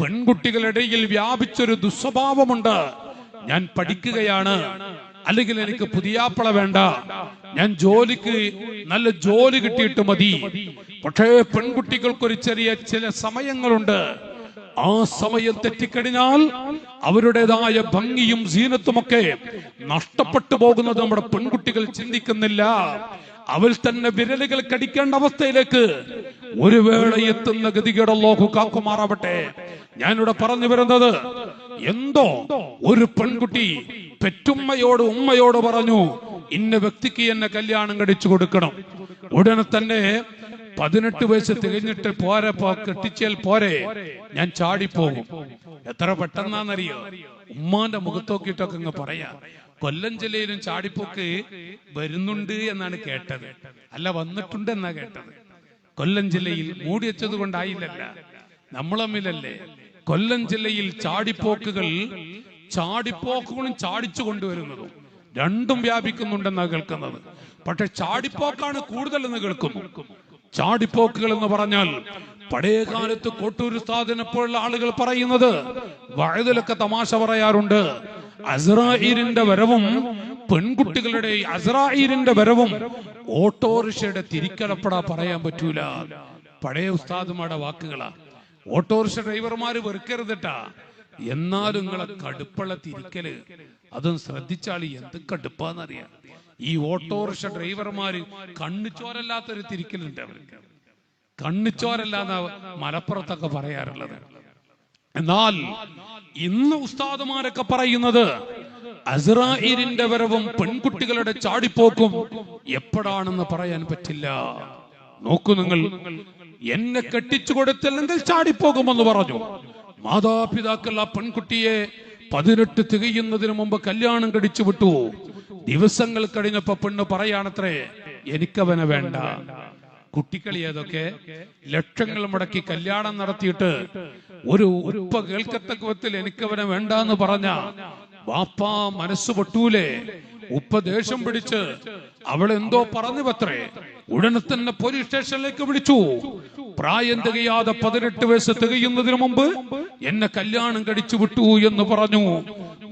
പെൺകുട്ടികളിടയിൽ വ്യാപിച്ചൊരു ദുസ്വഭാവമുണ്ട്. ഞാൻ പഠിക്കുകയാണ്. അല്ലെങ്കിൽ എനിക്ക് പുതിയാപ്പള വേണ്ട. ഞാൻ ജോലിക്ക് നല്ല ജോലി കിട്ടിയിട്ട് മതി. പക്ഷേ പെൺകുട്ടികൾക്കൊരു ചെറിയ ചില സമയങ്ങളുണ്ട്. ആ സമയം തെറ്റിക്കഴിഞ്ഞാൽ അവരുടേതായ ഭംഗിയും സീനത്തുമൊക്കെ നഷ്ടപ്പെട്ടു പോകുന്നത് നമ്മുടെ പെൺകുട്ടികൾ ചിന്തിക്കുന്നില്ല. അവൾ തന്നെ വിരലുകൾ കടിക്കേണ്ട അവസ്ഥയിലേക്ക് ഒരു വേള എത്തുന്ന ഗതികേട് ലോഹു കാക്കുമാറാവട്ടെ. ഞാനിവിടെ പറഞ്ഞു വരുന്നത് എന്തോ ഒരു പെൺകുട്ടി പെറ്റുമ്മയോട് ഉമ്മയോട് പറഞ്ഞു ഇന്ന വ്യക്തിക്ക് എന്നെ കല്യാണം കഴിച്ചു കൊടുക്കണം. ഉടനെ തന്നെ പതിനെട്ട് വയസ്സ് തികഞ്ഞിട്ട് പോരെ കെട്ടിച്ചാൽ പോരെ ഞാൻ ചാടിപ്പോകും. എത്ര പെട്ടെന്നാന്നറിയോ? ഉമ്മാന്റെ മുഖത്തോക്കിട്ടൊക്കെ ഇങ്ങ് പറയാ കൊല്ലം ജില്ലയിലും ചാടിപ്പോക്ക് വരുന്നുണ്ട് എന്നാണ് കേട്ടത്. അല്ല വന്നിട്ടുണ്ട് എന്നാ കേട്ടത്. കൊല്ലം ജില്ലയിൽ മൂടി വെച്ചത് കൊണ്ടായില്ലല്ല നമ്മളമ്മിലല്ലേ കൊല്ലം ജില്ലയിൽ ചാടിപ്പോക്കുകൾ ചാടിപ്പോക്കുകളും ചാടിച്ചു കൊണ്ടുവരുന്നതും. രണ്ടും വ്യാപിക്കുന്നുണ്ടെന്നാണ് കേൾക്കുന്നത്. പക്ഷെ ചാടിപ്പോക്കാണ് കൂടുതൽ എന്ന് കേൾക്കുന്നു. ചാടിപ്പോക്കുകൾ എന്ന് പറഞ്ഞാൽ പഴയ കാലത്ത് കോട്ടൂർ സ്ഥാപനപ്പോഴുള്ള ആളുകൾ പറയുന്നത് വഴുതിലൊക്കെ തമാശ പറയാറുണ്ട്. അസ്രായിലിന്റെ വരവും പെൺകുട്ടികളുടെ അസ്രായിലിന്റെ വരവും ഓട്ടോറിക്ഷയുടെ തിരിക്കലപ്പട പറയാൻ പറ്റൂല. പഴയ ഉസ്താദുമാരുടെ വാക്കുകളാ. ഓട്ടോറിക്ഷ ഡ്രൈവർമാര് വെറുക്കരുതട്ടാ. എന്നാലും നിങ്ങളെ കടുപ്പുള്ള തിരിക്കൽ അതും ശ്രദ്ധിച്ചാൽ എന്ത് കടുപ്പാന്നറിയാം. ഈ ഓട്ടോറിക്ഷ ഡ്രൈവർമാര് കണ്ണുചോരല്ലാത്തൊരു തിരിക്കലുണ്ട് അവർക്ക് കണ്ണിച്ചോരല്ലാന്ന മലപ്പുറത്തൊക്കെ പറയാറുള്ളത്. എന്നാൽ ഇന്ന് ഉസ്താദുമാരൊക്കെ പറയുന്നത് അസറായിരിന്റെ വരവും പെൺകുട്ടികളുടെ ചാടിപ്പോക്കും എപ്പോഴാണെന്ന് പറയാൻ പറ്റില്ല. നോക്കൂ നിങ്ങൾ എന്നെ കെട്ടിച്ചു കൊടുത്തില്ലെങ്കിൽ ചാടിപ്പോകുമെന്ന് പറഞ്ഞു. മാതാപിതാക്കൾ ആ പെൺകുട്ടിയെ പതിനെട്ട് തികയുന്നതിന് മുമ്പ് കല്യാണം കടിച്ചു വിട്ടു. ദിവസങ്ങൾ കഴിഞ്ഞപ്പോ പെണ്ണ് പറയാണത്രേ എനിക്കവനെ വേണ്ട. കുട്ടിക്കളി ഏതൊക്കെ? ലക്ഷങ്ങൾ മുടക്കി കല്യാണം നടത്തിയിട്ട് ഒരു ഉപ്പ കേൾക്കത്തക്കത്തിൽ എനിക്കവനെ വേണ്ട എന്ന് പറഞ്ഞ വാപ്പാ മനസ്സ് പൊട്ടൂലേ. ഉപ്പ ദേഷ്യം പിടിച്ച് അവൾ എന്തോ പറഞ്ഞു പത്രേ ഉടനെ തന്നെ പോലീസ് സ്റ്റേഷനിലേക്ക് വിളിച്ചു. പ്രായം തികയാതെ പതിനെട്ട് വയസ്സ് തികയുന്നതിന് മുമ്പ് എന്നെ കല്യാണം കഴിച്ചു വിട്ടു എന്ന് പറഞ്ഞു.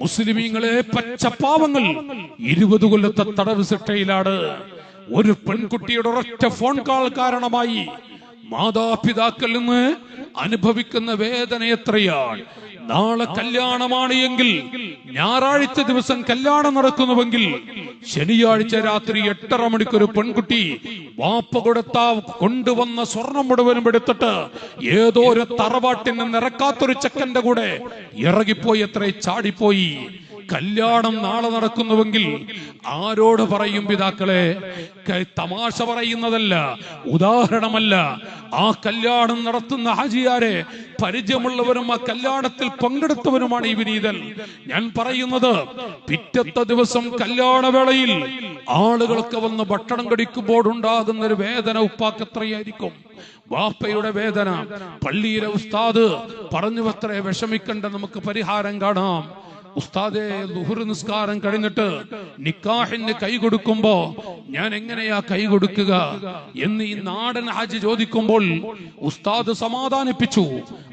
മുസ്ലിമീങ്ങളെ പച്ചപ്പാവങ്ങൾ ഇരുപത് കൊല്ലത്തെ തടവ് ശിക്ഷയിലാണ്. ഒരു പെൺകുട്ടിയുടെ ഒരൊറ്റ ഫോൺ കാൾ കാരണമായി മാതാപിതാക്കളിൽ നിന്ന് അനുഭവിക്കുന്ന വേദന എത്രയാണ്? നാളെ കല്യാണമാണ് എങ്കിൽ ഞായറാഴ്ച ദിവസം കല്യാണം നടക്കുന്നുവെങ്കിൽ ശനിയാഴ്ച രാത്രി എട്ടര മണിക്ക് ഒരു പെൺകുട്ടി വാപ്പ കൊടുത്ത കൊണ്ടുവന്ന സ്വർണം മുഴുവനും എടുത്തിട്ട് ഏതോ ഒരു തറവാട്ടിൽ നിന്ന് ഇറക്കാത്തൊരു ചെക്കന്റെ കൂടെ ഇറങ്ങിപ്പോയി എത്ര ചാടിപ്പോയി. കല്യാണം നാളെ നടക്കുന്നുവെങ്കിൽ ആരോട് പറയും പിതാക്കളെ? തമാശ പറയുന്നതല്ല ഉദാഹരണമല്ല ആ കല്യാണം നടത്തുന്ന ഹാജിയാരെ പരിചയമുള്ളവരും ആ കല്യാണത്തിൽ പങ്കെടുത്തവരുമാണ് ഈ വിനീതൻ. ഞാൻ പറയുന്നത് പിറ്റത്തെ ദിവസം കല്യാണവേളയിൽ ആളുകളൊക്കെ വന്ന് ഭക്ഷണം കഴിക്കുമ്പോൾ ഉണ്ടാകുന്ന ഒരു വേദന ഉപ്പാക്കത്രയായിരിക്കും വാപ്പയുടെ വേദന. പള്ളിയിലെ ഉസ്താദ് പറഞ്ഞു അത്രേ വിഷമിക്കണ്ട നമുക്ക് പരിഹാരം കാണാം. ഉസ്താദെ ലുഹുർ നിസ്കാരം കഴിഞ്ഞിട്ട് നിക്കാഹിന് കൈ കൊടുക്കുമ്പോ ഞാൻ എങ്ങനെയാ കൈ കൊടുക്കുക എന്ന് ഈ നാടൻ ഹാജി ചോദിക്കുമ്പോൾ ഉസ്താദ് സമാധാനിപ്പിച്ചു.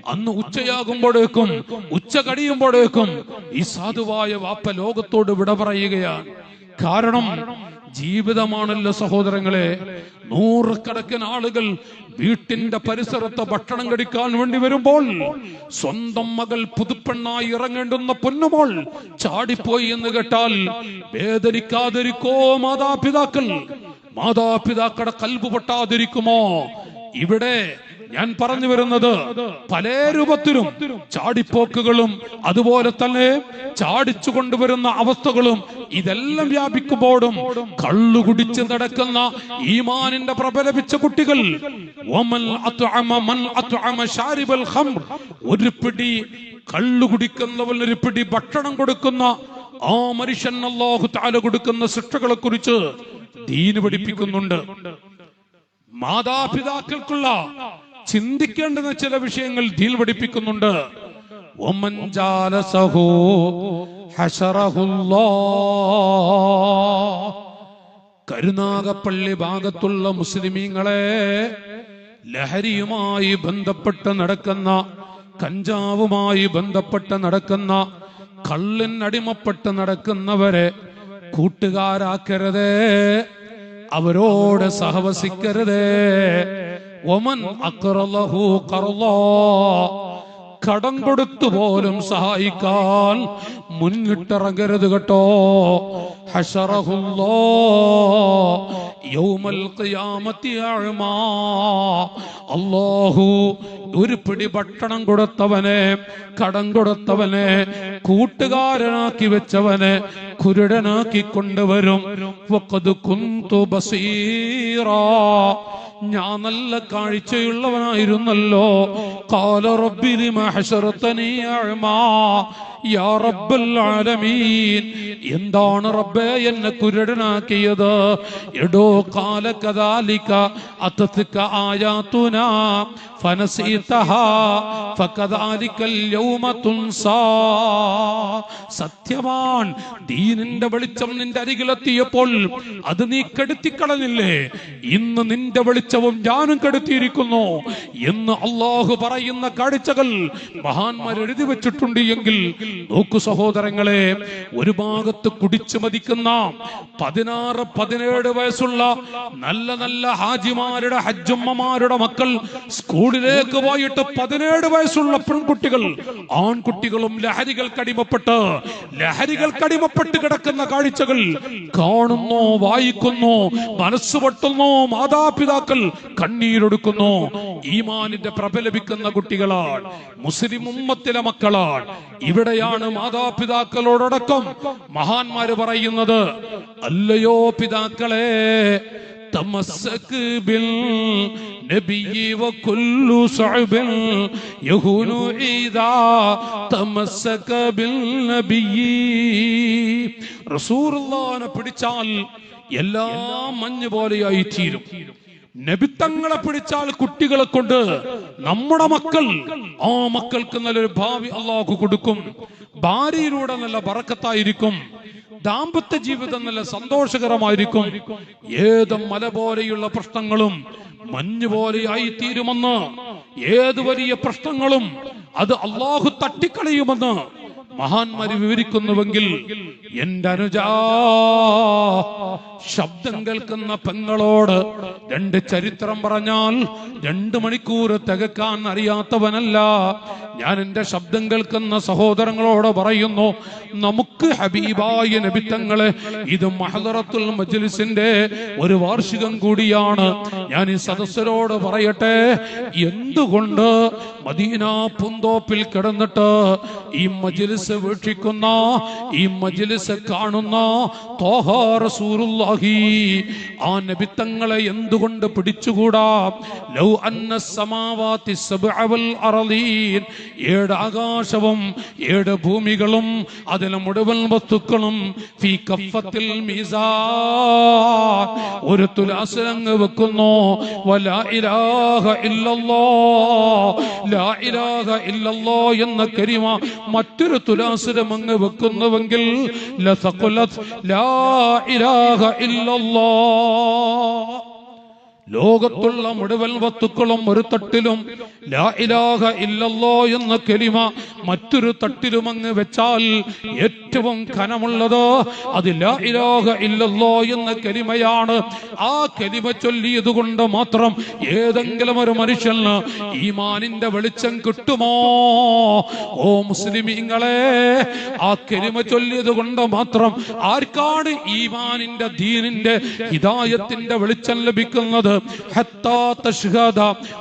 അന്ന് ഉച്ചയാകുമ്പോഴേക്കും ഉച്ച കഴിയുമ്പോഴേക്കും ഈ സാധുവായ വാപ്പ ലോകത്തോട് വിട പറയുകയാണ്. കാരണം ജീവിതമാണല്ലോ സഹോദരങ്ങളെ. നൂറുകണക്കിന് ആളുകൾ വീട്ടിന്റെ പരിസരത്ത് ഭക്ഷണം കടിക്കാൻ വേണ്ടി വരുമ്പോൾ സ്വന്തം മകൾ പുതുപ്പെണ്ണായി ഇറങ്ങേണ്ടുന്ന പൊന്നുമോൾ ചാടിപ്പോയി എന്ന് കേട്ടാൽ വേദനിക്കാതിരിക്കോ മാതാപിതാക്കൾ. മാതാപിതാക്കളുടെ കൽബ് പൊട്ടാതിരിക്കുമോ? ഇവിടെ ഞാൻ പറഞ്ഞു വരുന്നത് പല രൂപത്തിലും ചാടിപ്പോക്കുകളും അതുപോലെ തന്നെ ചാടിച്ചു കൊണ്ടുവരുന്ന അവസ്ഥകളും ഇതെല്ലാം വ്യാപിക്കുമ്പോഴും കള്ളു കുടിച്ച് നടക്കുന്ന ഈമാനിന്റെ പ്രബലപിച്ച കുട്ടികൾ. ഒരു പിടി കള്ളു കുടിക്കുന്നവന് ഒരു പിടി ഭക്ഷണം കൊടുക്കുന്ന ആ മനുഷ്യൻ അല്ലാഹു തആല കൊടുക്കുന്ന ശിക്ഷകളെ കുറിച്ച് ദീന് പഠിപ്പിക്കുന്നുണ്ട്. മാതാപിതാക്കൾക്കുള്ള ചിന്തിക്കേണ്ടുന്ന ചില വിഷയങ്ങൾ ദീൽ പഠിപ്പിക്കുന്നുണ്ട്. കരുനാഗപ്പള്ളി ഭാഗത്തുള്ള മുസ്ലിമീങ്ങളെ ലഹരിയുമായി ബന്ധപ്പെട്ട് നടക്കുന്ന കഞ്ചാവുമായി ബന്ധപ്പെട്ട് നടക്കുന്ന കള്ളിനടിമപ്പെട്ട് നടക്കുന്നവരെ കൂട്ടുകാരാക്കരുതേ അവരോട് സഹവസിക്കരുതേ ഒമൻ അക്റലഹു ഖർളാ കടം കൊടുത്തു പോലും സഹായിക്കാൻ മുന്നിട്ടിറങ്ങരുത് കേട്ടോ. ഹഷറഹുല്ലോ. അല്ലാഹു ഒരു പിടി ഭക്ഷണം കൊടുത്തവനെ കടം കൊടുത്തവനെ കൂട്ടുകാരനാക്കി വെച്ചവനെ കുരുടനാക്കി കൊണ്ടുവരും. കുന്തു ബസീറാ. ഞാൻ നല്ല കാഴ്ചയുള്ളവനായിരുന്നല്ലോ. കാല റബ്ബിലി യാ റബ്ബൽ ആലമീൻ. എന്താണ് റബ്ബെ എന്നെ കുരുടനാക്കിയത്? എടോ കാല കദാലിക ആയാതുനാ ഫനസീതഹാ ഫകദാലികൽ യൗമ തുൻസാ. സത്യവാൻ ദീനിന്റെ വെളിച്ചം നിന്റെ അരികിലെത്തിയപ്പോൾ അത് നീ കെടുത്തിക്കളഞ്ഞില്ലേ? ഇന്ന് നിന്റെ വെളിച്ചവും ഞാനും കെടുത്തിയിരിക്കുന്നു എന്ന് അള്ളാഹു പറയുന്ന കാഴ്ചകൾ മഹാന്മാർ എഴുതി വെച്ചിട്ടുണ്ട് എങ്കിൽ നോക്കു സഹോദരങ്ങളെ ഒരു ഭാഗത്ത് കുടിച്ചു മതിക്കുന്ന പതിനാറ് പതിനേഴ് വയസ്സുള്ള നല്ല നല്ല ഹാജിമാരുടെ ഹജ്ജുമ്മമാരുടെ മക്കൾ സ്കൂളിലേക്ക് പോയിട്ട് പതിനേഴ് വയസ്സുള്ള പെൺകുട്ടികൾ ആൺകുട്ടികളും ലഹരികൾക്ക് അടിമപ്പെട്ട് ലഹരികൾക്ക് അടിമപ്പെട്ട് കിടക്കുന്ന കാഴ്ചകൾ കാണുന്നു വായിക്കുന്നു മനസ്സ് പൊട്ടുന്നു മാതാപിതാക്കൾ കണ്ണീരൊടുക്കുന്നു ഈമാനിന്റെ പ്രബലപിക്കുന്ന കുട്ടികളാണ് മുസ്ലിം ഉമ്മത്തിലെ മക്കളാണ് ഇവിടെയാണ് മാതാപിതാക്കളോടൊടക്കം മഹാന്മാര് പറയുന്നത് അല്ലയോ പിതാക്കളെ تمسك بالنبي وكل صعب يهون إذا تمسك بالنبي رسول الله പിടിച്ചാൽ എല്ലാം മഞ്ഞ് പോലെയായി തീരും നബിത്തങ്ങളെ പിടിച്ചാൽ കുട്ടികളെ കൊണ്ട് നമ്മുടെ മക്കൾ ആ മക്കൾക്ക് നല്ലൊരു ഭാവി അള്ളാഹു കൊടുക്കും. ഭാര്യയിലൂടെ നല്ല ബറക്കത്തായിരിക്കും. ദാമ്പത്യ ജീവിതം നല്ല സന്തോഷകരമായിരിക്കും. ഏത് മല പോലെയുള്ള പ്രശ്നങ്ങളും മഞ്ഞ് പോലെയായി തീരുമെന്ന് ഏത് വലിയ പ്രശ്നങ്ങളും അത് അള്ളാഹു തട്ടിക്കളയുമെന്ന് മഹാന്മാര് വിവരിക്കുന്നുവെങ്കിൽ എന്റെ അനുജാ ശബ്ദം കേൾക്കുന്ന പെങ്ങളോട് രണ്ട് ചരിത്രം പറഞ്ഞാൽ രണ്ട് മണിക്കൂർ തികക്കാൻ അറിയാത്തവനല്ല. ഞാൻ എന്റെ ശബ്ദം കേൾക്കുന്ന സഹോദരങ്ങളോട് പറയുന്നു നമുക്ക് ഹബീബായ നബിത്തങ്ങളെ ഇത് മഹദറത്തുൽ മജ്ലിസിന്റെ ഒരു വാർഷികം കൂടിയാണ്. ഞാൻ ഈ സദസ്സരോട് പറയട്ടെ എന്തുകൊണ്ട് മദീന പൂന്തോപ്പിൽ കിടന്നിട്ട് ഈ മജ്ലിസ് വീക്ഷിക്കുന്ന ഈ മജ്ലിസ് കാണുന്ന റസൂലുള്ളാഹി ആ നബിത്തങ്ങളെ എന്തുകൊണ്ട് പിടിച്ചുകൂടാ? ലൗ അന്ന ഏഴ് ആകാശവും ഏഴ് ഭൂമികളും അതിലെ മുഴുവൻ വസ്തുക്കളും ഫീ ഒരു തുലാസിലങ്ങ് വെക്കുന്നു വലാ ഇലാഹ ലാ ഇലാഹ എന്ന കരിമ മറ്റൊരു തുലാസിലും അങ്ങ് വെക്കുന്നുവെങ്കിൽ ലസഖുലത് ലാ ഇലാഹ ഇല്ലല്ലാ. ലോകത്തുള്ള മുഴുവൻ വസ്തുക്കളും ഒരു തട്ടിലും ലാ ഇലാഹ ഇല്ലല്ലോ എന്ന കെലിമ മറ്റൊരു തട്ടിലും അങ്ങ് വെച്ചാൽ ഏറ്റവും ഖനമുള്ളത് അത് ലാ ഇലാഹ ഇല്ലല്ലോ എന്ന കെലിമയാണ്. ആ കെലിമ ചൊല്ലിയത് കൊണ്ട് മാത്രം ഏതെങ്കിലും ഒരു മനുഷ്യന് ഈമാനിന്റെ വെളിച്ചം കിട്ടുമോ? ഓ മുസ്ലിമീങ്ങളെ ആ കെലിമ ചൊല്ലിയത് കൊണ്ട് മാത്രം ആർക്കാണ് ഈമാനിന്റെ ദീനിന്റെ ഹിതായത്തിന്റെ വെളിച്ചം ലഭിക്കുന്നത്? ഹത്താ തശ്ഹദ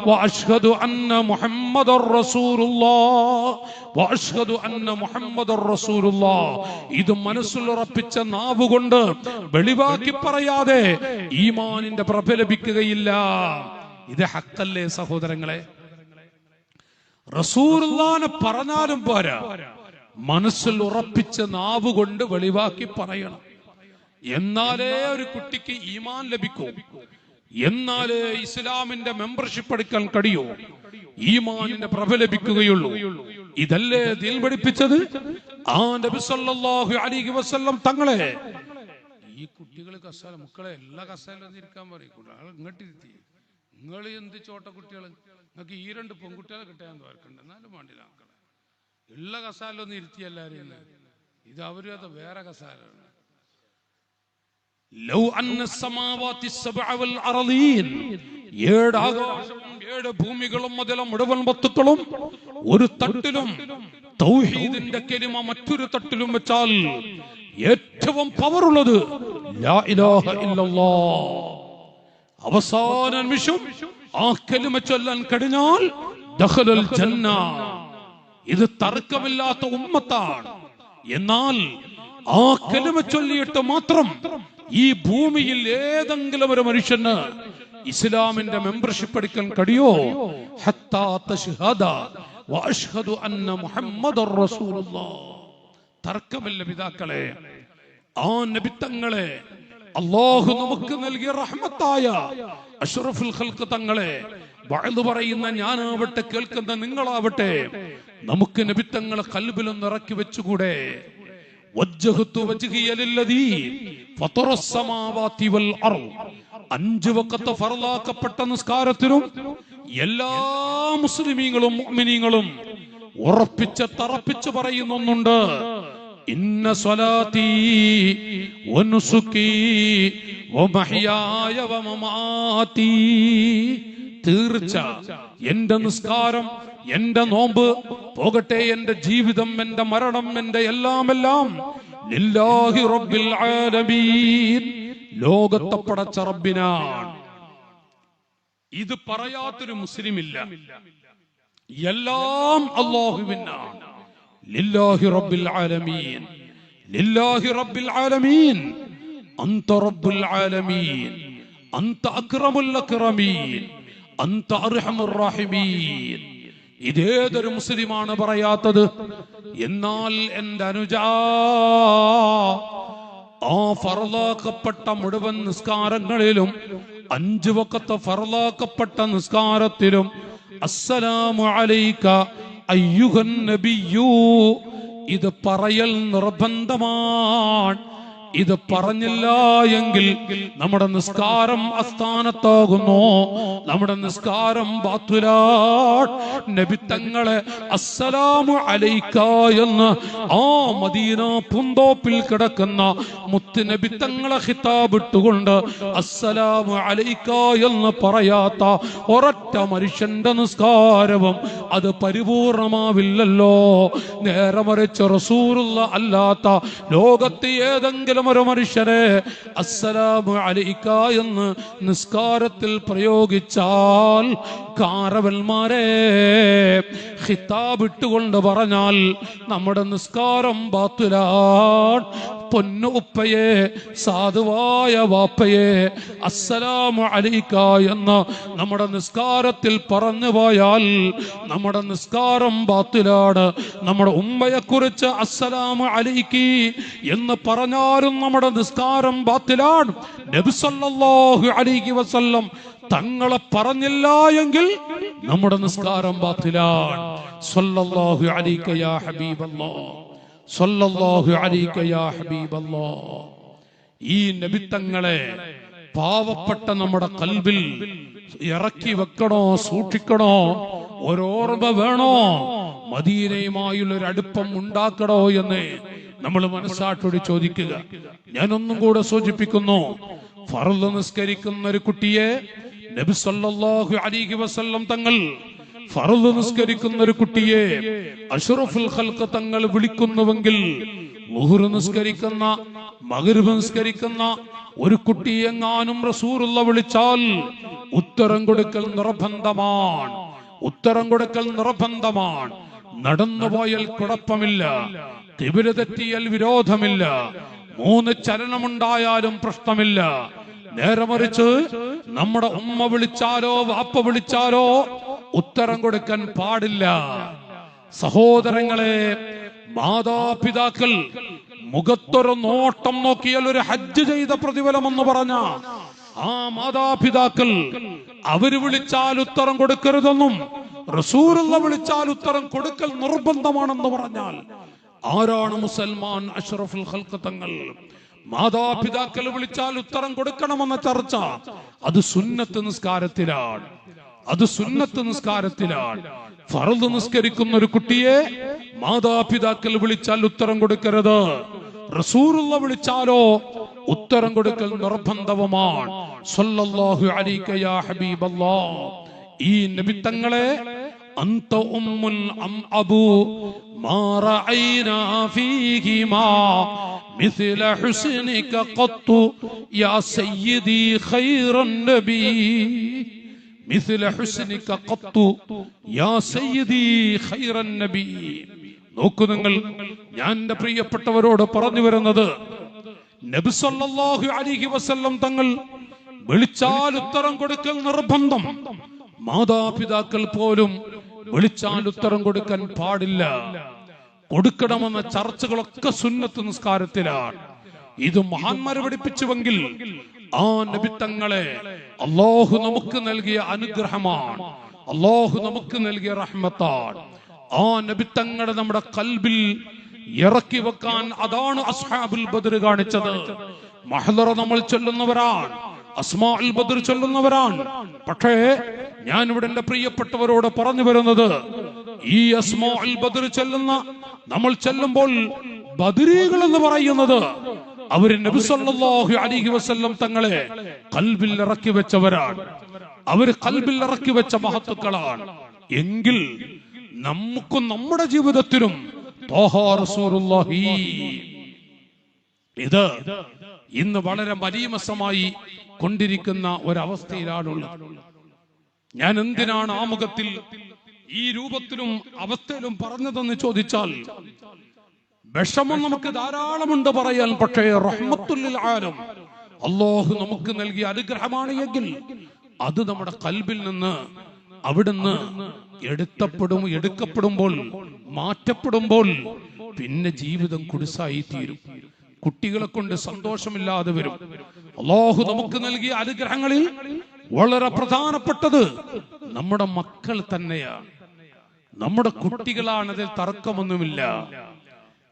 محمد അന്ന الله റസൂലുള്ളാഹ് വഅശ്ഹദു محمد മുഹമ്മദർ الله ഇത് മനസ്സിൽ ഉറപ്പിച്ച നാവ് കൊണ്ട് വെളിവാക്കി പറയാതെ ഈമാനിന്റെ പ്രഭ ഇത് ഹക്കല്ലേ സഹോദരങ്ങളെ? റസൂലുള്ളാനെ പറഞ്ഞാലും പോരാ. മനസ്സിൽ ഉറപ്പിച്ച നാവ് കൊണ്ട് വെളിവാക്കി പറയണം. എന്നാലേ ഒരു കുട്ടിക്ക് ഈമാൻ ലഭിക്കൂ. എന്നാലേ ഇസ്ലാമിന്റെ മെമ്പർഷിപ്പ് എടുക്കാൻ കഴിയൂ. ഈമാനിന്റെ പ്രഭ ലഭിക്കുകയുള്ളൂ. ഇതല്ലേ പഠിപ്പിച്ചത്? ആ നബി സല്ലല്ലാഹു അലൈഹി വസല്ലം തങ്ങളെ ഈ കുട്ടികൾ കസാല മക്കളെ എല്ലാ കസാലും ഇരിക്കാൻ പറയും. നിങ്ങൾ എന്ത് ചോട്ട കുട്ടികൾ നിങ്ങൾക്ക് ഈ രണ്ട് പെൺകുട്ടികളെ കിട്ടാൻ തോർക്കുണ്ട് എന്നാലും വേണ്ടില്ല മക്കളെ. ഉള്ള കസാലൊന്നും ഇരുത്തി എല്ലാവരും ഇത് അവരും അത് വേറെ കസാലാണ് ലൗ അന്ന സമാവാതി സബ്അ വൽ അർളീൻ ഏഴ് ആകാശവും ഏഴ് ഭൂമികളും മുതല മുഴുവൻ വസ്തുക്കളും ഒരു തട്ടിലും തൗഹീദിന്റെ കെലിമ മറ്റൊരു തട്ടിലും വെച്ചാൽ ഏറ്റവും പവർ ഇല്ലല്ലാഹ്. അവസാന നിമിഷം ആ കെലിമ ചൊല്ലാൻ കഴിഞ്ഞാൽ ജന്ന. ഇത് തർക്കമില്ലാത്ത ഉമ്മത്താണ്. എന്നാൽ ആ കെലിമ ചൊല്ലിയിട്ട് മാത്രം ഈ ഭൂമിയിൽ ഏതെങ്കിലും ഒരു മനുഷ്യന് ഇസ്ലാമിന്റെ മെമ്പർഷിപ്പ് എടുക്കാൻ കഴിയോ? തർക്കമല്ല പിതാക്കളെ. ആ നബിത്തങ്ങളെ അള്ളാഹു നമുക്ക് നൽകിയ റഹ്മത്തായ അഷറഫുൽ ഖൽക്ക് തങ്ങളെ വഴന്നു പറയുന്ന ഞാനാവട്ടെ കേൾക്കുന്ന നിങ്ങളാവട്ടെ നമുക്ക് നബിത്തങ്ങളെ കൽബിലൊന്ന് ഇറക്കി വെച്ചുകൂടെ? അഞ്ച് വക്കത്ത് ഫറലാക്കപ്പെട്ട നിസ്കാരത്തിനും എല്ലാ മുസ്ലിമീങ്ങളും മുഅ്മിനീങ്ങളും ഉറപ്പിച്ച് തറപ്പിച്ച് പറയുന്നൊന്നുണ്ട്. ഇന്ന സ്വലാത്തി തീർച്ച. എന്റെ നിസ്കാരം എന്റെ നോമ്പ് പോകട്ടെ എന്റെ ജീവിതം എന്റെ മരണം എന്റെ എല്ലാം എല്ലാം ലില്ലാഹി റബ്ബിൽ ആലമീൻ. ലോകത്തെ പടച്ച റബ്ബിനാണ്. ഇത് പറയാത്തൊരു മുസ്ലിം ഇല്ല എല്ലാം അള്ളാഹുവിനാണ്. ലില്ലാഹി റബ്ബിൽ ആലമീൻ. ലില്ലാഹി റബ്ബിൽ ആലമീൻ. അന്ത റബ്ബുൽ ആലമീൻ. അന്ത അക്രമുൽ അക്രമീൻ. അന്ത അർഹമുർ റഹീമീൻ. ഇതേതൊരു മുസ്ലിമാണ് പറയാത്തത്? എന്നാൽ എന്റെ അനുജാ ആ ഫറലാക്കപ്പെട്ട മുഴുവൻ നിസ്കാരങ്ങളിലും അഞ്ചു വക്കത്തെ ഫറലാക്കപ്പെട്ട നിസ്കാരത്തിലും അസ്സലാമു അലൈക ഇത് പറയൽ നിർബന്ധമാണ്. ഇത് പറഞ്ഞില്ല എങ്കിൽ നമ്മുടെ നിസ്കാരം അസ്ഥാനത്താകുന്നു നമ്മുടെ നിസ്കാരം നബിത്തങ്ങളെ അസ്സലാമു അലൈക്ക എന്ന് ആ മദീന പുന്തോപ്പിൽ കിടക്കുന്ന മുത്ത് നബിത്തങ്ങളെ ഹിതാബിട്ടുകൊണ്ട് അസ്സലാമു അലൈക്ക എന്ന് പറയാത്ത ഒരൊറ്റ മനുഷ്യന്റെ നിസ്കാരവും അത് പരിപൂർണമാവില്ലല്ലോ. നേരെ മറിച്ച് റസൂറുള്ള അല്ലാത്ത ലോകത്ത് ഏതെങ്കിലും ഒരു മനുഷ്യനെ അസ്സലാമു അലൈക്ക എന്ന് നിസ്കാരത്തിൽ പ്രയോഗിച്ചാൽ കാറവന്മാരെ ഹിതാബിട്ടുകൊണ്ട് പറഞ്ഞാൽ നമ്മുടെ നിസ്കാരം ബാത്തുലാൻ പൊന്നു ഉപ്പയെ സാധുവായ വാപ്പയെ അസ്സലാമു അലൈക്ക എന്ന് നമ്മുടെ നിസ്കാരത്തിൽ പറഞ്ഞു പോയാൽ നമ്മുടെ നിസ്കാരം ബാത്തിലാണ്. നമ്മുടെ ഉമ്മയെക്കുറിച്ച് അസ്സലാമു അലൈക്കി എന്ന് പറഞ്ഞാലും നമ്മുടെ നിസ്കാരം ബാത്തിലാണ്. നബി സല്ലല്ലാഹു അലൈഹി വസല്ലം തങ്ങളെ പറഞ്ഞില്ല എങ്കിൽ നമ്മുടെ നിസ്കാരം ബാത്തിലാണ്. സല്ലല്ലാഹു യാ ഹബീബല്ലാഹ് സല്ലല്ലാഹു യാ ഹബീബല്ലാഹ് ഈ നബിത്തങ്ങളെ പാവപ്പെട്ട നമ്മുടെ കൽബിൽ ഇറക്കി വെക്കണോ സൂക്ഷിക്കണോ ഒരോർമ്മ വേണോ മദീനയുമായുള്ള ഒരു അടുപ്പം ഉണ്ടാക്കണോ എന്ന് നമ്മൾ മനസ്സാട്ടോട് ചോദിക്കുക. ഞാനൊന്നും കൂടെ സൂചിപ്പിക്കുന്നു. ഫറൽ നിസ്കരിക്കുന്ന ഒരു കുട്ടിയെ നബി സല്ലല്ലാഹു അലൈഹി വസല്ലം തങ്ങൾ ഫറൽ നിസ്കരിക്കുന്ന ഒരു കുട്ടിയെ അഷ്റഫുൽ ഖൽഖ് തങ്ങൾ വിളിക്കുന്നുവെങ്കിൽ ളുഹ്ർ നിസ്കരിക്കുന്ന മഗ്രിബ് നിസ്കരിക്കുന്ന ഒരു കുട്ടിയെങ്ങാനും റസൂറുള്ള വിളിച്ചാൽ ഉത്തരം കൊടുക്കൽ നിർബന്ധമാണ്. ഉത്തരം കൊടുക്കൽ നിർബന്ധമാണ്. നടന്നുപോയാൽ കുഴപ്പമില്ല. തിബിര തെറ്റിയാൽ വിരോധമില്ല. മൂന്ന് ചലനമുണ്ടായാലും പ്രശ്നമില്ല. നേരെ മറിച്ച് നമ്മുടെ ഉമ്മ വിളിച്ചാലോ വാപ്പ വിളിച്ചാലോ ഉത്തരം കൊടുക്കാൻ പാടില്ല. സഹോദരങ്ങളെ മാതാപിതാക്കൾ മുഖത്തൊരു നോട്ടം നോക്കിയാൽ ഒരു ഹജ്ജ് ചെയ്ത പ്രതിഫലം എന്ന് പറഞ്ഞ ആ മാതാപിതാക്കൾ അവർ വിളിച്ചാൽ ഉത്തരം കൊടുക്കരുതെന്നും റസൂലുള്ള വിളിച്ചാൽ ഉത്തരം കൊടുക്കൽ നിർബന്ധമാണെന്ന് പറഞ്ഞാൽ ആരാണ് മുസൽമാൻ അഷ്റഫുൽ ഖൽഖ് തങ്ങൾ? മാതാപിതാക്കൾ വിളിച്ചാൽ ഉത്തരം കൊടുക്കണമെന്ന ചർച്ച. അത് സുന്നത്ത് നിസ്കാരത്തിലാണ്. അത് സുന്നത്ത് നിസ്കാരത്തിലാണ്. ഫറദ് നിസ്കരിക്കുന്ന ഒരു കുട്ടിയെ മാതാപിതാക്കൾ വിളിച്ചാൽ ഉത്തരം കൊടുക്കരുത്. റസൂറുള്ള വിളിച്ചാലോ ഉത്തരം കൊടുക്കൽ നിർബന്ധവുമാണ്. ഈ നബിത്തങ്ങളെ അന്ത ഉമ്മുൻ അം അബു മാ റഅയ്നാ ഫീഹിമാ مثل حسنك قط يا سيدي خير النبي مثل حسنك قط يا سيدي خير النبي നോക്കൂ നിങ്ങൾ ഞാൻ എന്റെ പ്രിയപ്പെട്ടവരോട് പറഞ്ഞു വരുന്നത് നബി സല്ലല്ലാഹു അലൈഹി വസല്ലം തങ്ങൾ വിളിച്ചാൽ ഉത്തരം കൊടുക്കൽ നിർബന്ധം മാതാപിതാക്കൾ പോലും വിളിച്ചാൽ ഉത്തരം കൊടുക്കാൻ പാടില്ല. കൊടുക്കണമെന്ന ചർച്ചകളൊക്കെ സുന്നത്ത് നിസ്കാരത്തിലാണ്. ഇത് മഹാന്മാര് പഠിപ്പിച്ചുവെങ്കിൽ ആ നബിത്തങ്ങളെ അള്ളാഹു നമുക്ക് നൽകിയ അനുഗ്രഹമാണ്. അള്ളാഹു നമുക്ക് നൽകിയ റഹ്മത്താണ്. ആ നബിത്തങ്ങളെ നമ്മുടെ കൽബിൽ ഇറക്കി വെക്കാൻ അതാണ് അസ്ഹാബുൽ ബദർ കാണിച്ചത്. മഹദറ നമ്മൾ ചൊല്ലുന്നവരാണ്. അസ്മാഉൽ ബദർ ചൊല്ലുന്നവരാണ്. പക്ഷേ ഞാൻ ഇവിടെ എന്റെ പ്രിയപ്പെട്ടവരോട് പറഞ്ഞു വരുന്നത് ഈ അസ്മാഉൽ ബദർ ചൊല്ലുന്ന നമ്മൾ ചെല്ലുമ്പോൾ ബദരീകൾ എന്ന് പറയുന്നത് അവർ സല്ലല്ലാഹു അലൈഹി വസല്ലം തങ്ങളെ കൽബിൽ ഇറക്കി വെച്ചവരാണ്. അവർ കൽബിൽ ഇറക്കി വെച്ച മഹത്തുക്കളാണ്. എങ്കിൽ നമുക്കും നമ്മുടെ ജീവിതത്തിലും ഇത് ഇന്ന് വളരെ മലീമസമായി കൊണ്ടിരിക്കുന്ന ഒരവസ്ഥയിലാണുള്ളത്. ഞാൻ എന്തിനാണ് ആമുഖത്തിൽ ഈ രൂപത്തിലും അവസ്ഥയിലും പറഞ്ഞതെന്ന് ചോദിച്ചാൽ വിഷമം നമുക്ക് ധാരാളമുണ്ട് പറയാൻ പക്ഷേ റഹ്മത്തുല്ലിൽ ആരം അള്ളാഹു നമുക്ക് നൽകിയ അനുഗ്രഹമാണ് എങ്കിൽ അത് നമ്മുടെ കൽബിൽ നിന്ന് അവിടുന്ന് എടുത്തപ്പെടും എടുക്കപ്പെടുമ്പോൾ മാറ്റപ്പെടുമ്പോൾ പിന്നെ ജീവിതം കുടിസായി തീരും കുട്ടികളെ കൊണ്ട് സന്തോഷമില്ലാതെ വരും. അള്ളാഹു നമുക്ക് നൽകിയ അനുഗ്രഹങ്ങളിൽ വളരെ പ്രധാനപ്പെട്ടത് നമ്മുടെ മക്കൾ തന്നെയാണ്. നമ്മുടെ കുട്ടികളാണ് അതിൽ തർക്കമൊന്നുമില്ല.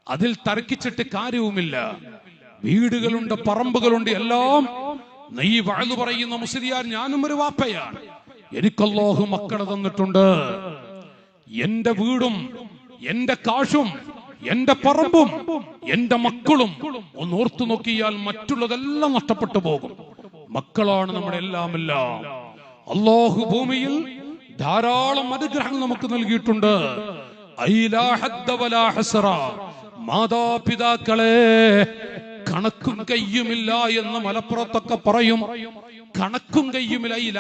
അതിൽ തർക്കിച്ചിട്ട് കാര്യവുമില്ല. വീടുകളുണ്ട് പറമ്പുകളുണ്ട് എല്ലാം നീ വാഴ്ന്നു പറയുന്ന മുസ്ലിയാർ ഞാനും ഒരു വാപ്പയാണ്. എനിക്കല്ലോഹു മക്കളെ തന്നിട്ടുണ്ട്. എന്റെ വീടും എന്റെ കാശും എന്റെ പറമ്പും എന്റെ മക്കളും ഒന്ന് ഓർത്തു നോക്കിയാൽ മറ്റുള്ളതെല്ലാം നഷ്ടപ്പെട്ടു പോകും മക്കളാണ് നമ്മുടെ എല്ലാം എല്ലാം അള്ളാഹു ഭൂമിയിൽ ധാരാളം അനുഗ്രഹങ്ങൾ നമുക്ക് നൽകിയിട്ടുണ്ട്. മാതാപിതാക്കളെ കണക്കും കയ്യുമില്ല എന്ന് മലപ്പുറത്തൊക്കെ പറയും കണക്കും കയ്യുമില്ല.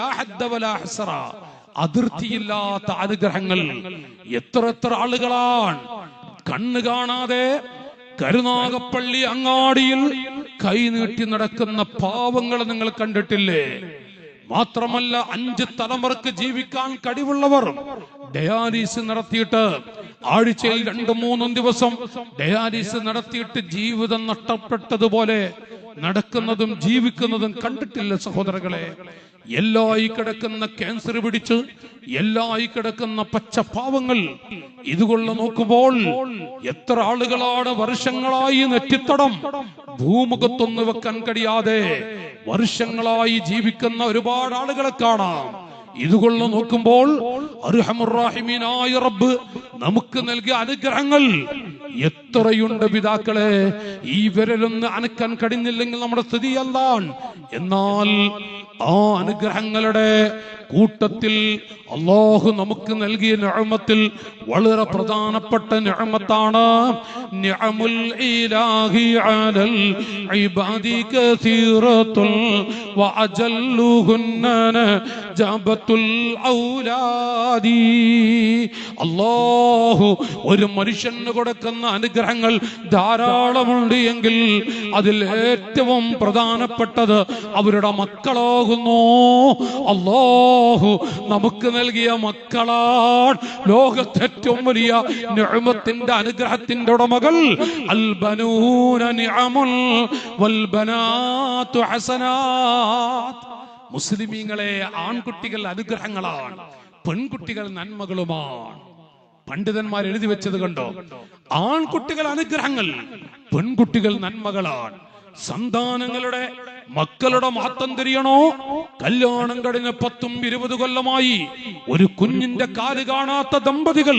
അതിർത്തിയില്ലാത്ത അനുഗ്രഹങ്ങൾ എത്ര എത്ര ആളുകളാണ് കണ്ണ് കാണാതെ കരുനാഗപ്പള്ളി അങ്ങാടിയിൽ കൈനീട്ടി നടക്കുന്ന പാവങ്ങൾ നിങ്ങൾ കണ്ടിട്ടില്ലേ? മാത്രമല്ല അഞ്ച് തലമുറയ്ക്ക് ജീവിക്കാൻ കഴിവുള്ളവർ ഡയാലിസ് നടത്തിയിട്ട് ആഴ്ചയിൽ രണ്ടു മൂന്നും ദിവസം ഡയാലിസ് നടത്തിയിട്ട് ജീവിതം നഷ്ടപ്പെട്ടതുപോലെ നടക്കുന്നതും ജീവിക്കുന്നതും കണ്ടിട്ടില്ല സഹോദരങ്ങളെ. എല്ലായി കിടക്കുന്ന ക്യാൻസർ പിടിച്ച് എല്ലായി കിടക്കുന്ന പച്ച പച്ചപ്പാവങ്ങൾ. ഇതുകൊള്ള നോക്കുമ്പോൾ എത്ര ആളുകളാണ് വർഷങ്ങളായി നെറ്റിത്തടം. ഭൂമുഖത്തൊന്നു വെക്കാൻ കഴിയാതെ വർഷങ്ങളായി ജീവിക്കുന്ന ഒരുപാട് ആളുകളെ കാണാം. ഇതുകൊള്ള നോക്കുമ്പോൾ അർഹമുറാഹിമീനായ റബ്ബ് നമുക്ക് നൽകിയ അനുഗ്രഹങ്ങൾ എത്രയുണ്ട് പിതാക്കളെ? ഈ വിരലൊന്ന് അനക്കാൻ കഴിഞ്ഞില്ലെങ്കിൽ നമ്മുടെ സ്ഥിതി എന്താണ്? എന്നാൽ ആ അനുഗ്രഹങ്ങളുടെ കൂട്ടത്തിൽ അള്ളാഹു നമുക്ക് നൽകിയ ഞഴമത്തിൽ വളരെ പ്രധാനപ്പെട്ട നിഅമത്താണ്. നിഅമുൽ അള്ളാഹു ഒരു മനുഷ്യന് കൊടുക്കുന്ന അനുഗ്രഹങ്ങൾ ധാരാളമുണ്ട് എങ്കിൽ അതിൽ ഏറ്റവും പ്രധാനപ്പെട്ടത് അവരുടെ മക്കളാകുന്നു. അള്ളാഹു നമുക്ക് നൽകിയ മക്കളാണ് ലോകത്തെ ഏറ്റവും വലിയ നിഅമത്തിന്റെ അനുഗ്രഹത്തിന്റെ ഉടമകൾ അൽബനൂന നിഅമുൽ വൽബനാത്തു മുസ്ലിമീങ്ങളെ ആൺകുട്ടികൾ അനുഗ്രഹങ്ങളാണ് പെൺകുട്ടികൾ നന്മകളുമാണ്. പണ്ഡിതന്മാർ എഴുതി വെച്ചത് കണ്ടോ? ആൺകുട്ടികൾ അനുഗ്രഹങ്ങൾ പെൺകുട്ടികൾ നന്മകളാണ്. സന്താനങ്ങളുടെ മക്കളുടെ മഹത്വം തിരിയണോ? കല്യാണം കഴിഞ്ഞ പത്തും ഇരുപത് കൊല്ലമായി ഒരു കുഞ്ഞിന്റെ കാൽ കാണാത്ത ദമ്പതികൾ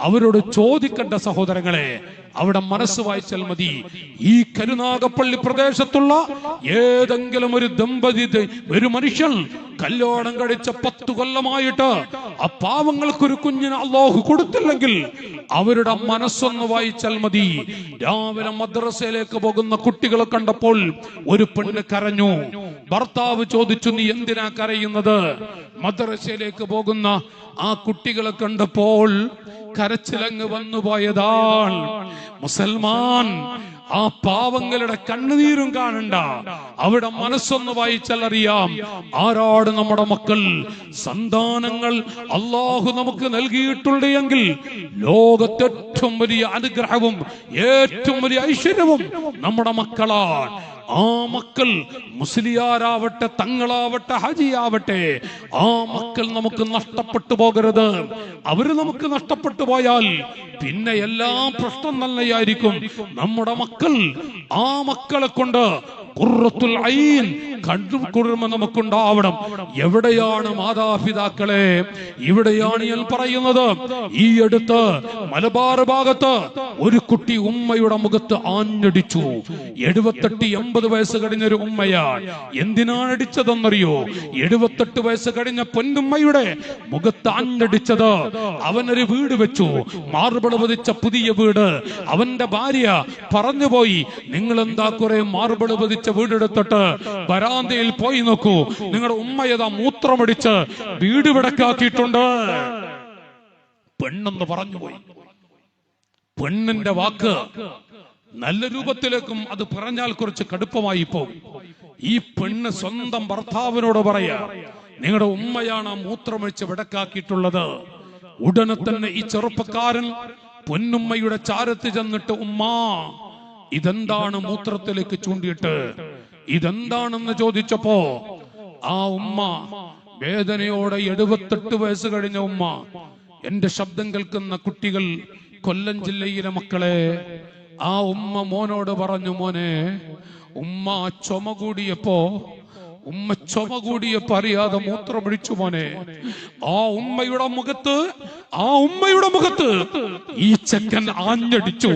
അവരോട് ചോദിക്കേണ്ട സഹോദരങ്ങളെ അവിടെ മനസ്സ് വായിച്ചാൽ മതി. ഈ കരുനാഗപ്പള്ളി പ്രദേശത്തുള്ള ഏതെങ്കിലും ഒരു ദമ്പതി ഒരു മനുഷ്യൻ കല്യാണം കഴിച്ച പത്ത് കൊല്ലമായിട്ട് ആ പാവങ്ങൾക്കൊരു കുഞ്ഞിന് അള്ളാഹു കൊടുത്തില്ലെങ്കിൽ അവരുടെ മനസ്സൊന്ന് വായിച്ചാൽ മതി. രാവിലെ മദ്രസയിലേക്ക് പോകുന്ന കുട്ടികളെ കണ്ടപ്പോൾ ഒരു പെണ്ണ് കരഞ്ഞു. ഭർത്താവ് ചോദിച്ചു നീ എന്തിനാ കരയുന്നത്? മദ്രസയിലേക്ക് പോകുന്ന ആ കുട്ടികളെ കണ്ടപ്പോൾ കരച്ചിലങ്ങ് വന്നു പോയതാണ് മുസൽമാൻ ആ പാവങ്ങളുടെ കണ്ണുനീരും കാണണ്ട. അവിടെ മനസ്സൊന്ന് വായിച്ചാൽ അറിയാം ആരാട് നമ്മുടെ മക്കൾ? സന്താനങ്ങൾ അള്ളാഹു നമുക്ക് നൽകിയിട്ടുണ്ട് എങ്കിൽ ലോകത്തെ ഏറ്റവും വലിയ അനുഗ്രഹവും ഏറ്റവും വലിയ ഐശ്വര്യവും നമ്മുടെ മക്കളാണ്. ആ മക്കൾ മുസ്ലിയാരാവട്ടെ തങ്ങളാവട്ടെ ഹജിയാവട്ടെ ആ മക്കൾ നമുക്ക് നഷ്ടപ്പെട്ടു പോകരുത്. അവർ നമുക്ക് നഷ്ടപ്പെട്ടു പോയാൽ പിന്നെ എല്ലാം പ്രശ്നം തന്നെയായിരിക്കും. നമ്മുടെ മക്കൾ ആ മക്കളെ കൊണ്ട് ഖുർറത്തുൽ ഐൻ കണ്ണും കുളിർമ നമുക്കുണ്ടാവണം. എവിടെയാണ് മാതാപിതാക്കളെ? ഇവിടെയാണ് ഞാൻ പറയുന്നത്. ഈ അടുത്ത് മലബാർ ഭാഗത്ത് ഒരു കുട്ടി ഉമ്മയുടെ മുഖത്ത് ആഞ്ഞടിച്ചു. എഴുപത്തെട്ട് എൺപത് വയസ്സ് കഴിഞ്ഞ ഒരു ഉമ്മയാണ്. എന്തിനാണ് അടിച്ചതെന്നറിയോ? എഴുപത്തെട്ട് വയസ്സ് കഴിഞ്ഞ പൊന്നുമ്മയുടെ മുഖത്ത് ആഞ്ഞടിച്ചത്. അവനൊരു വീട് വെച്ചു. മാർബിൾ പതിച്ച പുതിയ വീട്. അവന്റെ ഭാര്യ പറഞ്ഞുപോയി നിങ്ങൾ എന്താ കുറെ മാർബിൾ പതിച്ച വീടെടുത്തിട്ട് വരാന്തയിൽ പോയി നോക്കൂ. നിങ്ങളുടെ ഉമ്മയതാ മൂത്രമടിച്ച് വീട് വിടക്കാക്കിയിട്ടുണ്ട്. പെണ്ണെന്ന് പറഞ്ഞുപോയി പെണ്ണിന്റെ വാക്ക് നല്ല രൂപത്തിലേക്കും അത് പറഞ്ഞാൽ കുറച്ച് കടുപ്പമായി പോകും. ഈ പെണ്ണ് സ്വന്തം ഭർത്താവിനോട് പറയാ നിങ്ങളുടെ ഉമ്മയാണ് ആ മൂത്രമൊഴിച്ച് വിടക്കാക്കിയിട്ടുള്ളത്. ഉടനെ തന്നെ ഈ ചെറുപ്പക്കാരൻ പൊന്നുമ്മയുടെ ചാരത്ത് ചെന്നിട്ട് ഉമ്മ ഇതെന്താണ് മൂത്രത്തിലേക്ക് ചൂണ്ടിയിട്ട്? ഇതെന്താണെന്ന് ചോദിച്ചപ്പോ ആ ഉമ്മ വേദനയോടെ എഴുപത്തെട്ട് വയസ്സ് കഴിഞ്ഞ ഉമ്മ എന്റെ ശബ്ദം കേൾക്കുന്ന കുട്ടികൾ കൊല്ലം ജില്ലയിലെ മക്കളെ ആ ഉമ്മ മോനോട് പറഞ്ഞു മോനെ ഉമ്മ ചുമ കൂടിയപ്പോ ഉമ്മ ചുമ കൂടിയപ്പോ അറിയാതെ മൂത്രമൊഴിച്ചു മോനെ. ആ ഉമ്മയുടെ മുഖത്ത് ആ ഉമ്മയുടെ മുഖത്ത് ഈ ചെക്കൻ ആഞ്ഞടിച്ചു.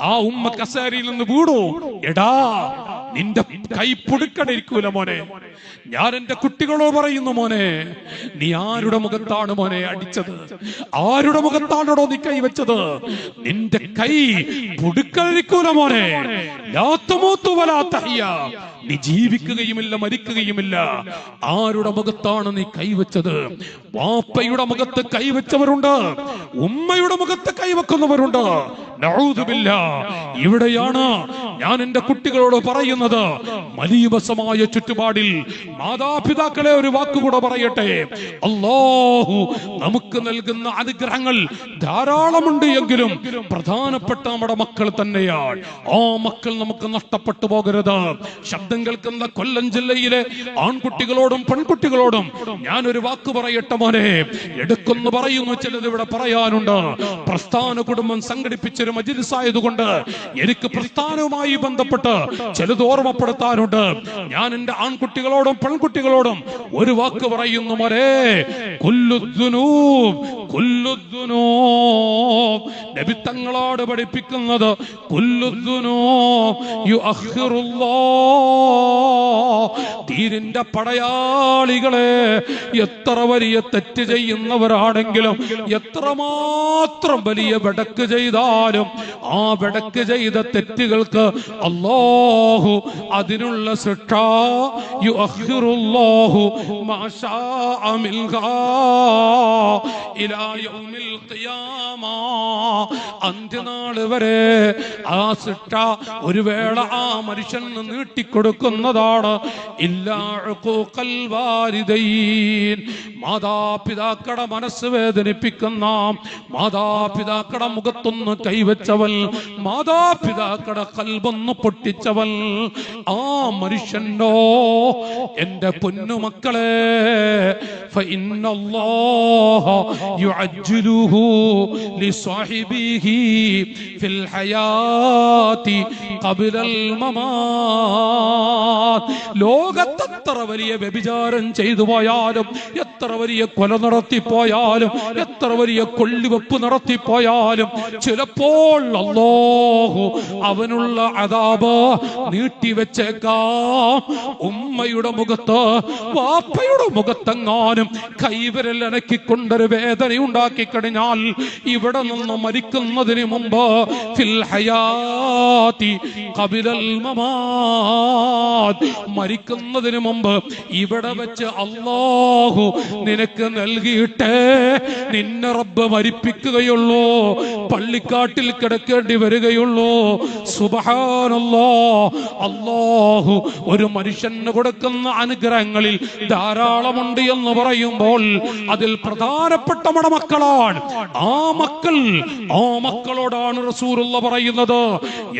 ആ ഉമ്മ കസേരയിൽ നിന്ന് വീടു എടാ നിന്റെ കൈ പുടുക്കടിരിക്കൂല മോനെ. ഞാൻ എന്റെ കുട്ടികളോ പറയുന്നു മോനെ നീ ആരുടെ മുഖത്താണ് മോനെ അടിച്ചത്? ആരുടെ മുഖത്താണോ നീ കൈ വെച്ചത്? നിന്റെ കൈ പുടുക്കണിരിക്കൂല മോനെ. നീ ജീവിക്കുകയുമില്ല മരിക്കുകയുമില്ല. ആരുടെ മുഖത്താണ് നീ കൈവച്ചത് വാപ്പയുടെ മുഖത്ത് കൈവച്ചവരുണ്ട് ഉമ്മയുടെ മുഖത്ത് കൈവെക്കുന്നവരുണ്ട്. ഇവിടെയാണ് ഞാൻ എന്റെ കുട്ടികളോട് പറയുന്നത്. മലീവസമായ ചുറ്റുപാടിൽ മാതാപിതാക്കളെ ഒരു വാക്കുകൂടെ പറയട്ടെ. അല്ലാഹു നമുക്ക് നൽകുന്ന അനുഗ്രഹങ്ങൾ ധാരാളമുണ്ട് എങ്കിലും പ്രധാനപ്പെട്ട നമ്മുടെ മക്കൾ തന്നെയാണ്. ആ മക്കൾ നമുക്ക് നഷ്ടപ്പെട്ടു പോകരുത്. ശബ്ദം കേൾക്കുന്ന കൊല്ലം ജില്ലയിലെ ആൺകുട്ടികളോടും പെൺകുട്ടികളോടും ഞാൻ ഒരു വാക്ക് പറയട്ടെ മോനെ. എടുക്കുന്നു പറയുന്നു ചിലത് ഇവിടെ പറയാനുണ്ട്. പ്രസ്ഥാന കുടുംബം സംഘടിപ്പിച്ചൊരു മജിലിസായതുകൊണ്ട് എനിക്ക് പ്രസ്ഥാനവുമായി ബന്ധപ്പെട്ട് ചിലത് ഓർമ്മപ്പെടുത്താനുണ്ട്. ഞാൻ എന്റെ ആൺകുട്ടികളോടും പെൺകുട്ടികളോടും ഒരു വാക്ക് പറയുന്നു മോനെ കുല്ലുദ്ദുനൂബ് കുല്ലുദ്ദുനൂബ് നബി തങ്ങളോട് പഠിപ്പിക്കുന്നത് യുഅഖിറുല്ലാഹ് പടയാളികളെ എത്ര വലിയ തെറ്റ് ചെയ്യുന്നവരാണെങ്കിലും എത്രമാത്രം വലിയ വെടക്ക് ചെയ്താലും ആ വെടക്ക് ചെയ്ത തെറ്റുകൾക്ക് അല്ലാഹു അതിനുള്ള ശിക്ഷ യുഅഖിറുല്ലാഹു മാ ശാഅ മിൻഹാ ഇലാ യൗമിൽ അന്ത്യനാൾ വരെ ആ ശിക്ഷ ഒരു വേള ആ മനുഷ്യന് നീട്ടിക്കൊടുക്കുന്നതാണ്. ഇല്ല മാതാപിതാക്കളുടെ മനസ്സ് വേദനിപ്പിക്കുന്ന മാതാപിതാക്കളുടെ മുഖത്തൊന്ന് കൈവച്ചവൻ മാതാപിതാക്കളുടെ കൽബൊന്ന് പൊട്ടിച്ചവൻ ആ മനുഷ്യനോ എന്റെ പൊന്നുമക്കളെ ലോകത്ത് എത്ര വലിയ വ്യഭിചാരം ചെയ്തു പോയാലും എത്ര വലിയ കൊല നടത്തിപ്പോയാലും എത്ര വലിയ കൊള്ളിവെപ്പ് നടത്തിപ്പോയാലും ചിലപ്പോൾ അല്ലാഹു അവനുള്ള അതാപ് നീട്ടിവെച്ചേക്കാം ഉമ്മയുടെ മുഖത്ത് വാപ്പയുടെ മുഖത്തെങ്ങാനും കൈവിരൽ അനക്കിക്കൊണ്ടൊരു വേദന ഉണ്ടാക്കി കഴിഞ്ഞാൽ ഇവിടെ നിന്ന് മരിക്കുന്നതിന് മുമ്പ് ഫിൽ കപിലൽ മരിക്കുന്നതിന് മുമ്പ് ഇവിടെ വെച്ച് അള്ളാഹു നിനക്ക് നൽകിയിട്ട് നിന്നെ റബ്ബ് മരിപ്പിക്കുകയുള്ളൂ. പള്ളിക്കാട്ടിൽ കിടക്കേണ്ടി വരികയുള്ളൂ. സുബഹാനല്ലോ. അള്ളാഹു ഒരു മനുഷ്യന് കൊടുക്കുന്ന അനുഗ്രഹങ്ങളിൽ ധാരാളമുണ്ട് എന്ന് പറയുമ്പോൾ അതിൽ പ്രധാനപ്പെട്ട നമ്മുടെ മക്കളാണ്. ആ മക്കൾ ആ മക്കളോടാണ് റസൂലുള്ള പറയുന്നത്.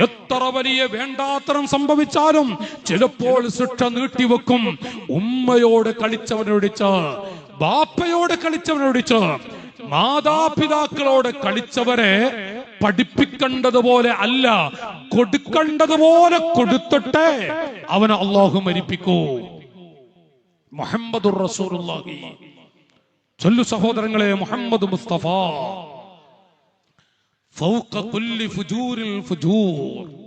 എത്ര വലിയ വേണ്ടാത്തരം സംഭവിച്ചാലും ചിലപ്പോൾ ശിക്ഷ നീട്ടിവെക്കും. ഉമ്മയോട് കളിച്ചവനൊടിച്ച് ബാപ്പയോട് കളിച്ചവനൊടിച്ച് മാതാപിതാക്കളോട് കളിച്ചവരെ പഠിപ്പിക്കേണ്ടതുപോലെ അല്ല കൊടുക്കേണ്ടതുപോലെ കൊടുത്തിട്ട് അവനെ അള്ളാഹു മരിപ്പിക്കൂ. മുഹമ്മദ് ചൊല്ലു സഹോദരങ്ങളെ മുഹമ്മദ് മുസ്തഫ. ഫൗഖ ഫുജൂരിൽ ഫുജൂർ.